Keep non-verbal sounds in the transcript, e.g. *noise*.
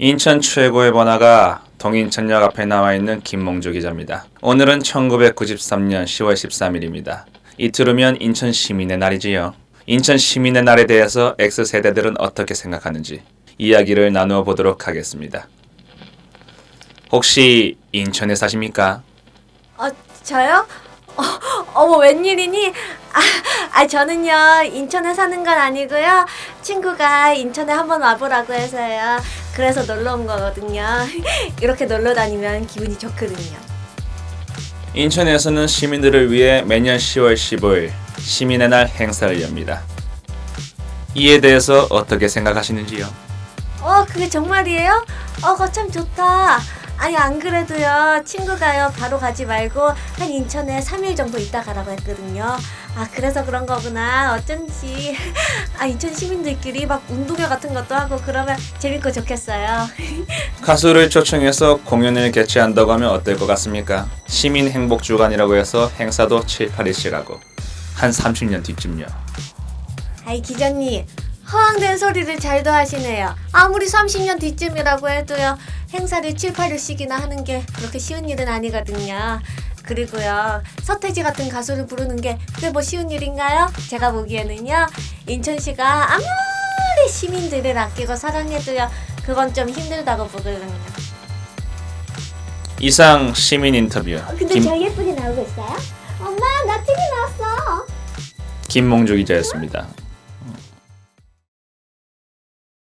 인천 최고의 번화가 동인천역 앞에 나와 있는 김몽주 기자입니다. 오늘은 1993년 10월 13일입니다. 이틀 후면 인천 시민의 날이지요. 인천 시민의 날에 대해서 X세대들은 어떻게 생각하는지 이야기를 나누어 보도록 하겠습니다. 혹시 인천에 사십니까? 어, 저요? 어, 어머, 웬일이니? 아, 아, 저는요, 인천에 사는 건 아니고요. 친구가 인천에 한번 와보라고 해서요. 그래서 놀러 온 거거든요. *laughs* 이렇게 놀러 다니면 기분이 좋거든요. 인천에서는 시민들을 위해 매년 10월 15일 시민의 날 행사를 엽니다. 이에 대해서 어떻게 생각하시는지요? 어, 그게 정말이에요? 어, 그거 참 좋다. 아니, 안 그래도요, 친구가요, 바로 가지 말고, 한 인천에 3일 정도 있다 가라고 했거든요. 아, 그래서 그런 거구나. 어쩐지. *laughs* 아, 인천 시민들끼리 막 운동회 같은 것도 하고, 그러면 재밌고 좋겠어요. *laughs* 가수를 초청해서 공연을 개최한다고 하면 어떨 것 같습니까? 시민 행복 주간이라고 해서 행사도 7, 8일씩 하고 한 30년 뒤쯤요. 아이, 기자님. 허황된 소리를 잘도 하시네요. 아무리 30년 뒤쯤이라고 해도요, 행사를 7, 8일씩이나 하는 게 그렇게 쉬운 일은 아니거든요. 그리고요, 서태지 같은 가수를 부르는 게 그게 뭐 쉬운 일인가요? 제가 보기에는요, 인천시가 아무리 시민들을 아끼고 사랑해도요, 그건 좀 힘들다고 보거든요. 이상 시민 인터뷰 근데 김, 저 예쁘게 나오고 있어요? 엄마, 나 TV 나왔어. 김몽주 기자였습니다.